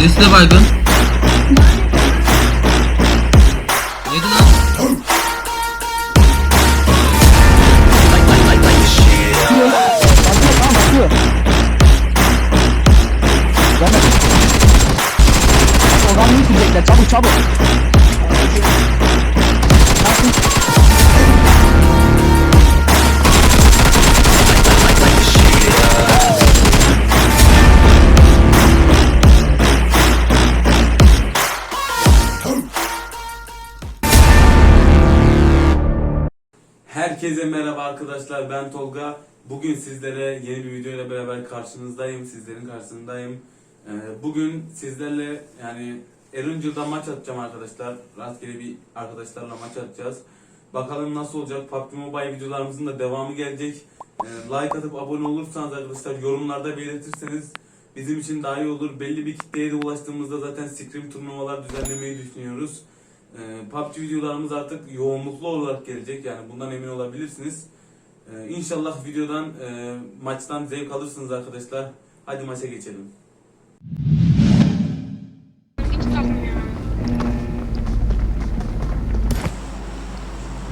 Birisi de baygın. Herkese merhaba arkadaşlar ben Tolga. Bugün sizlere yeni bir video ile beraber karşınızdayım. Sizlerin karşısındayım. Ee, Bugün sizlerle yani Erangel'da maç atacağım arkadaşlar. Rastgele bir arkadaşlarla maç atacağız. Bakalım nasıl olacak. PUBG Mobile videolarımızın da devamı gelecek. Ee, Like atıp abone olursanız arkadaşlar yorumlarda belirtirseniz bizim için daha iyi olur. Belli bir kitleye de ulaştığımızda zaten scrim turnuvalar düzenlemeyi düşünüyoruz. Ee, PUBG videolarımız artık yoğunluklu olarak gelecek yani bundan emin olabilirsiniz. Ee, İnşallah videodan, e, maçtan zevk alırsınız arkadaşlar. Hadi maça geçelim.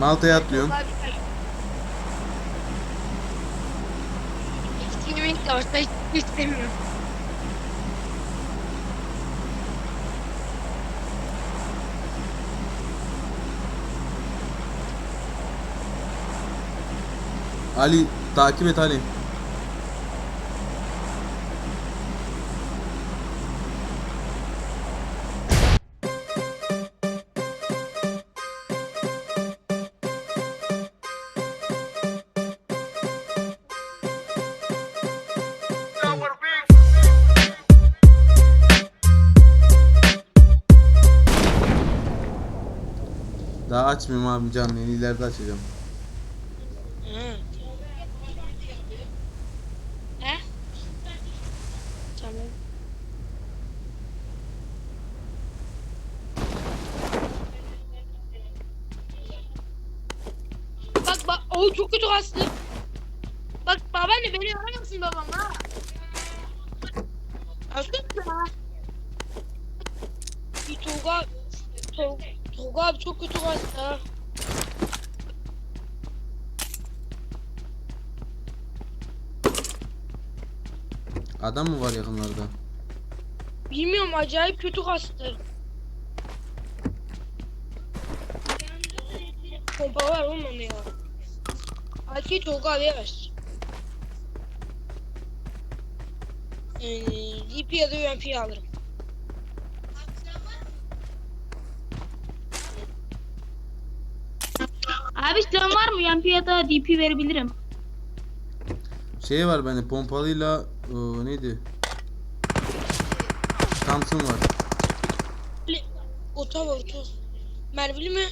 Malta'ya atlıyorum. Olsa hiç istemiyorum. Ali takip et Ali. Daha açmıyorum abi canlı ileride açacağım. He? Tamam. Bak bak o çok kötü kastı. Bak babaanne beni aramasın babam ha. Aşkım ya. Bir Tolga Tolga, Tolga abi çok kötü kastı ha. Adam mı var yakınlarda? Bilmiyorum acayip kötü kastı. Pompa var onda ya. Belki Tolga abiye ver. Ee, DP ya da alırım. Abi silahın var mı? UMP ya da DP verebilirim. Şey var bende pompalıyla o, neydi? Thompson var. Ota var ota. Mervili mi?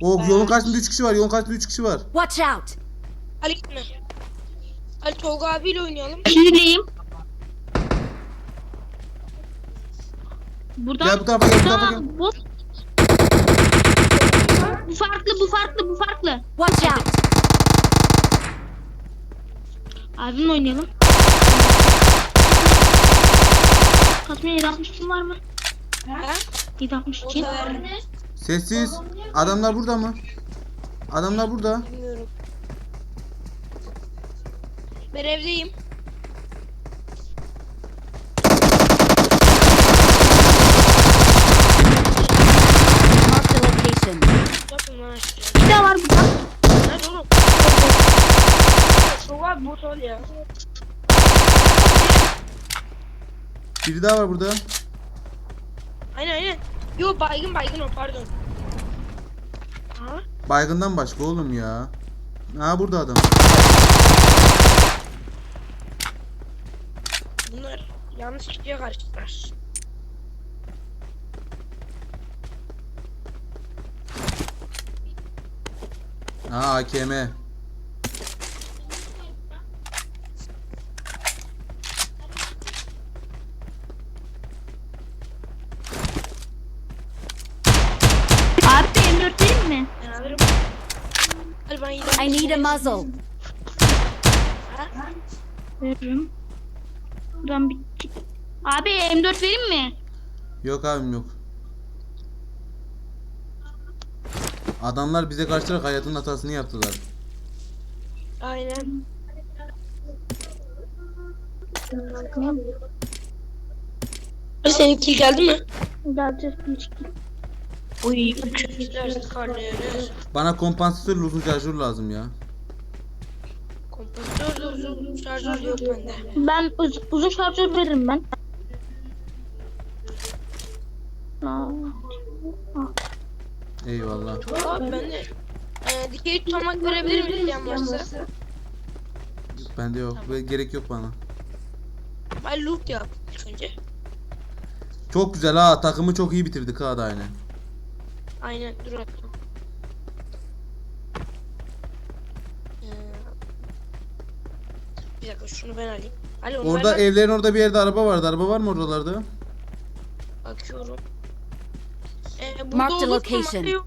O yolun karşısında 3 kişi var. Yolun karşısında 3 kişi var. Watch out! Ali gitme. Ali Tolga abiyle oynayalım. Şiirleyim. Buradan Gel bu tarafa gel bu tarafa gel. bu bu farklı, bu farklı, bu farklı. Watch out! Abimle oynayalım. Kasmaya 760 için var mı? Ha? 760 için. Ota ver. Sessiz. Adamlar burada mı? Adamlar burada. Aşağıya. Bir daha var burada. Nerede oğlum? Tolga abi bot ol ya. Biri daha var burada. Aynen aynen. Yo baygın baygın o pardon. Ha? Baygından başka oğlum ya. Ha burada adam. Yanlış kişiye karıştılar. Ha AKM. Abi de M4 vereyim mi? Ben alırım. Hadi ben I need a muzzle. Veririm. Buradan bir... Abi M4 vereyim mi? Yok abim yok. Adamlar bize karşı hayatın hatasını yaptılar. Aynen. Senin kill geldi mi? Geldi. Uy. Bana kompansatör uzun şarjör lazım ya. Kompansatör de uzun şarjör yok bende. Ben uz- uzun şarjör veririm ben. Aa, Eyvallah. Abi ben de e, dikey tutamak verebilir miyim yan varsa? Bende yok ve gerek yok bana. Ben loot yap ilk önce. Çok güzel ha takımı çok iyi bitirdik ha da aynen. Aynen dur attım. Bir dakika şunu ben alayım. Ali onu Orada ver, evlerin orada bir yerde araba vardı. Araba var mı oralarda? bakıyorum. Ee, burada Mark the location. yok.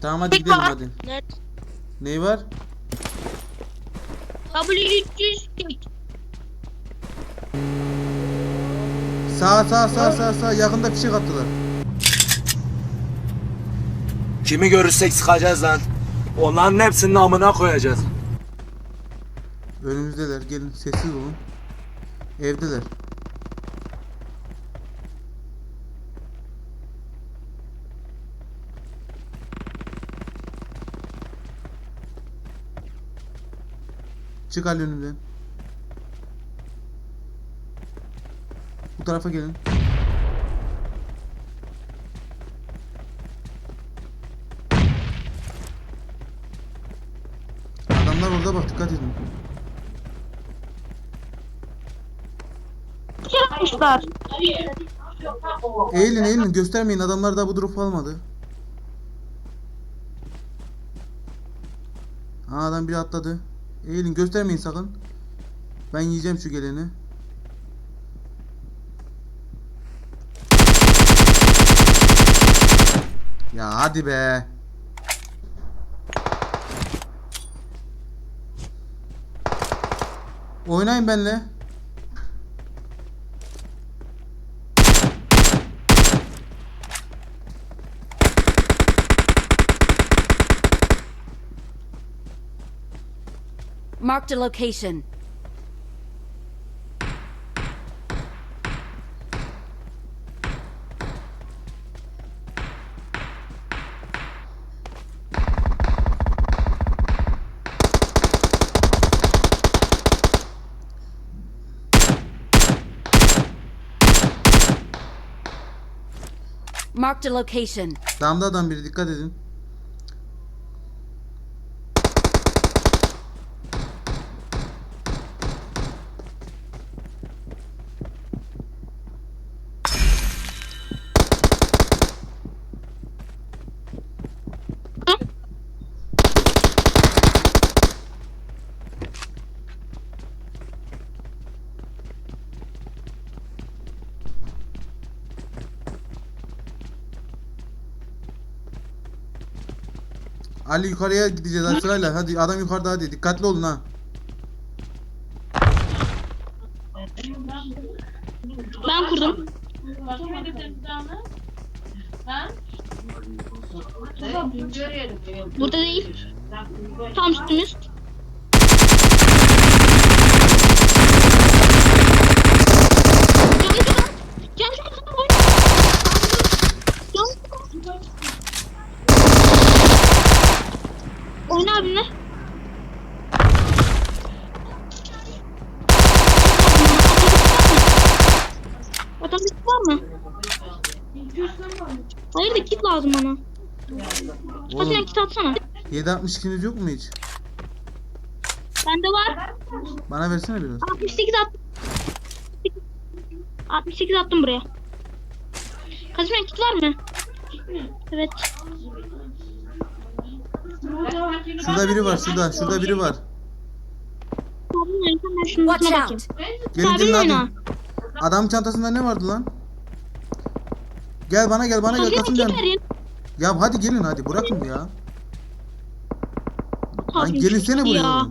Tamam hadi Tek gidelim var. hadi. Nerede? Ney var? W300 tek. Sağ sağ sağ sağ sağ yakında fişek attılar. Kimi görürsek sıkacağız lan. Onların hepsinin amına koyacağız. Önümüzdeler. Gelin sessiz olun. Evdeler. Çık Ali önümden. Bu tarafa gelin. Yapmışlar. Eğilin eğilin göstermeyin adamlar daha bu drop almadı. Ha adam biri atladı. Eğilin göstermeyin sakın. Ben yiyeceğim şu geleni. Ya hadi be. Oynayın benimle. Marked a location. Marked a location. Damda adam biri dikkat edin. Ali yukarıya gideceğiz hadi sırayla. Hadi adam yukarıda hadi. Dikkatli olun ha. Ben kurdum. Burada değil. Tam üstümüz. Gel gel. Gel gel. Oyna abimle. Otobüs var mı? Hayır da kit lazım bana. Hasan kit atsana. 7.62'niz yok mu hiç? Bende var. Bana versene biraz. 68 attım. 68 attım buraya. Kazım kit var mı? Evet. Şurada biri var şurada. Şurada biri var. Watch out. Gelin gelin hadi. Adam çantasında ne vardı lan? Gel bana gel bana gel kit verin. Ya hadi gelin hadi bırakın ya. Lan gelinsene buraya ya.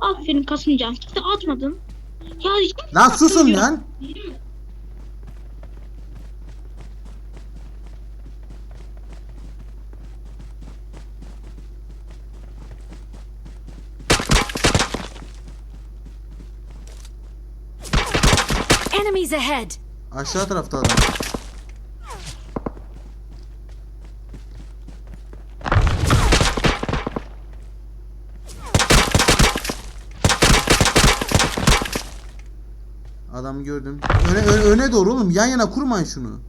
Aferin Kasımcan. Kiti atmadın. Ya kimse Lan susun lan. Enemies ahead! Aşağı tarafta adam. Adamı gördüm. Öne, öne, öne doğru oğlum. Yan yana kurmayın şunu.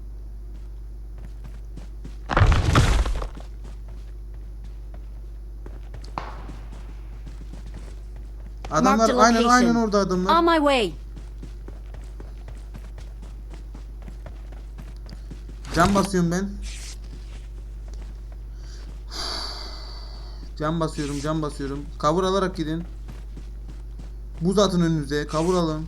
Adamlar aynen aynen orada adamlar. On my way! Cam basıyorum ben. Cam basıyorum, cam basıyorum. Kavur alarak gidin. Buz atın önünüze, kavur alın.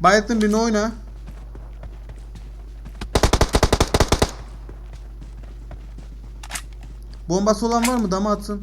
Bayılttın birini oyna. Bombası olan var mı? Dama atsın.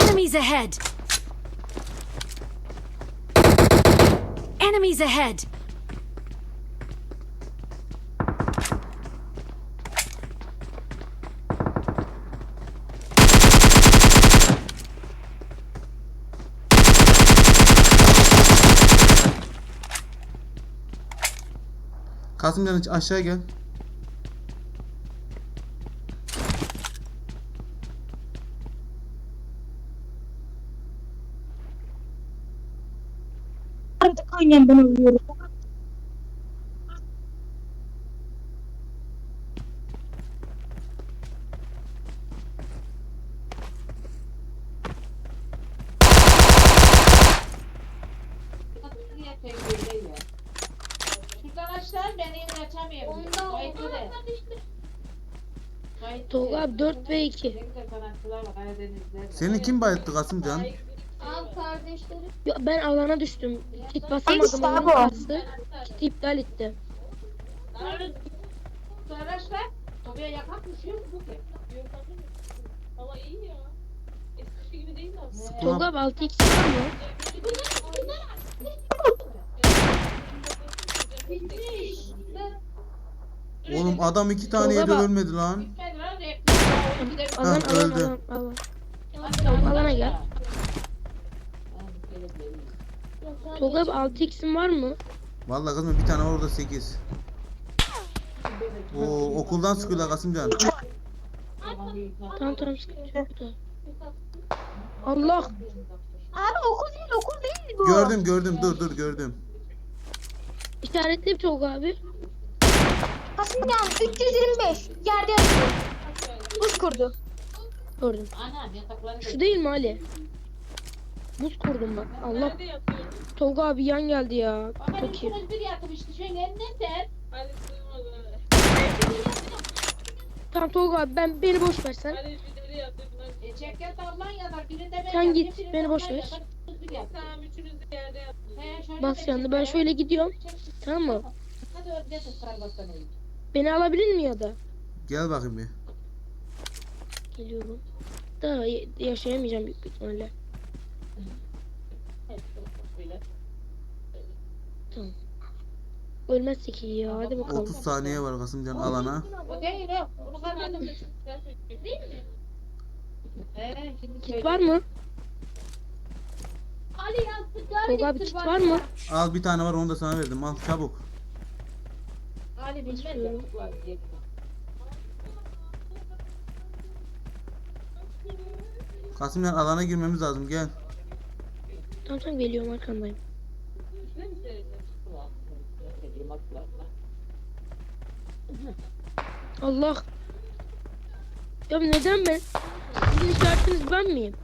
Enemies ahead! Enemies ahead! Kasımcan aşağı gel. Aynen ben. Kayıtlı Tolga abi 4 ve 2. Ne güzel sanatçılar var Karadeniz'de. Seni kim bayılttı Kasımcan? Ya ben alana düştüm. Kit basamadım Hangisi alan abi o? bastı. Kit iptal etti. Tolga abi 6x var mı? Oğlum adam iki tane yedi ölmedi lan. Alan Ha, öldü. alana gel. Tolga abi 6x'in var mı? Vallahi kızım bir tane var orada 8. Oo okuldan sıkıyorlar Kasımcan. Tamam tamam sıkıntı yok da. Allah! Abi okul değil okul değil bu. Gördüm gördüm dur dur gördüm. İşaretli Tolga abi. Kasımcan 325 yerde yatıyor. Buz kurdu. Gördüm. Şu değil mi Ali? Buz kurdum bak. Allah. Nerede yatıyor? Tolga abi yan geldi ya. Ama Çok iyi. bir yatmıştı. Şöyle elinden sen. Ali sığmadı. Tamam Tolga abi ben beni boş ver sen. Bir deli E çekyat ablan yatar. Birinde ben Sen yatayım, git, birinde beni boş ablan ver. yatar, ikimiz bir yatıyoruz. Tamam üçünüz de yerde yatıyor. He, şöyle Bas yandı. Ben şöyle gidiyorum. Tamam mı? Hadi. Beni alabilir mi ya da? Gel bakayım bir. Geliyorum. Da y- yaşayamayacağım büyük bir ihtimalle. Evet, böyle. Ölmezsek iyi ya. Hadi bakalım. 30 saniye var Kasımcan alana. O değil o. Bunu karbastan Değil mi? He, şimdi Kit var mı? Ali yazdı Tolga abi kit var mı? Al bir tane var onu da sana verdim. Al çabuk. Ali bilmez ya. Kasımcan alana girmemiz lazım gel. Tamam tamam geliyorum arkandayım. Allah. Ya neden ben? Sizin işaretiniz ben miyim?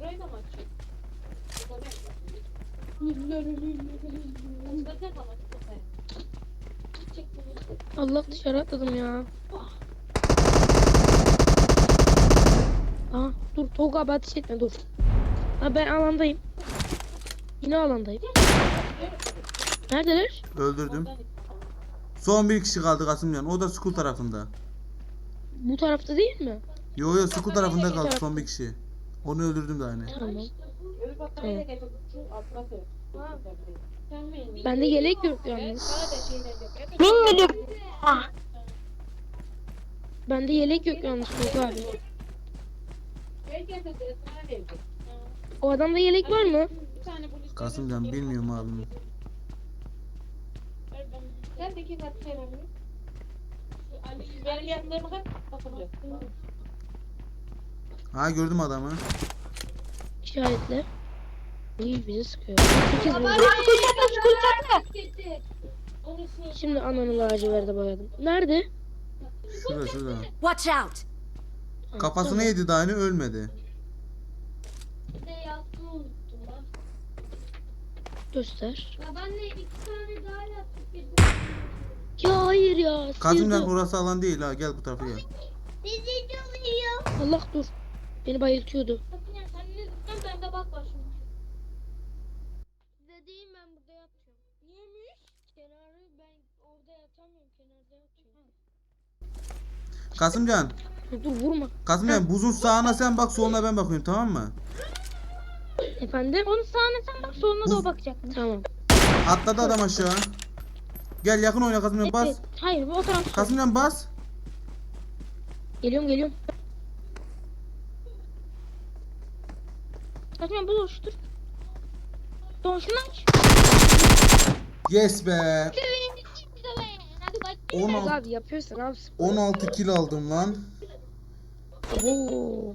Burayı da mı açıyor? Zaten ama Çek bunu. Allah dışarı atladım ya. Aa, dur Tolga abi ateş etme dur. Ha ben alandayım. Yine alandayım. Neredeler? Öldürdüm. Son bir kişi kaldı Kasımcan. O da school tarafında. Bu tarafta değil mi? Yo yo school tarafında kaldı son bir kişi. Onu öldürdüm de hani. Tamam. Mi? Bende yelek yok Evet, yalnız. Evet. Bilmedim. Bende yelek yok yalnız Tolga abi. O adamda yelek var mı? Bir tane polis. Kasımcan bilmiyorum abim. Ha gördüm adamı. İşaretle. İyi bizi sıkıyor. Sekiz Baba vurdu. Getir. Şimdi ananı laciverde boyadım. Nerede? Şurada şurada. Watch out! Kafasını yedi daha hani ölmedi. Göster. Babaanne iki tane daha yaptık biz. Ya hayır ya. Kasımcan sıyırdı. orası alan değil ha gel bu tarafa gel. Bizi. Allah dur. Beni bayıltıyordu. Bakın ya sen ne ben de bak başıma. Kasımcan. Dur, dur vurma. Kasımcan buzun sağına sen bak soluna ben bakıyorum tamam mı? Efendim? Onun sağına sen bak soluna da o bakacak. Tamam. Atladı adam aşağı. Gel yakın oyna Kasımcan bas. Evet. Hayır bu o taraf. Kasımcan bas. Geliyorum geliyorum. Bakın bu hoştur. Doğuşunu aç. Yes be. Bak. 16, Abi yapıyorsun abi. 16 kill aldım lan. Oo.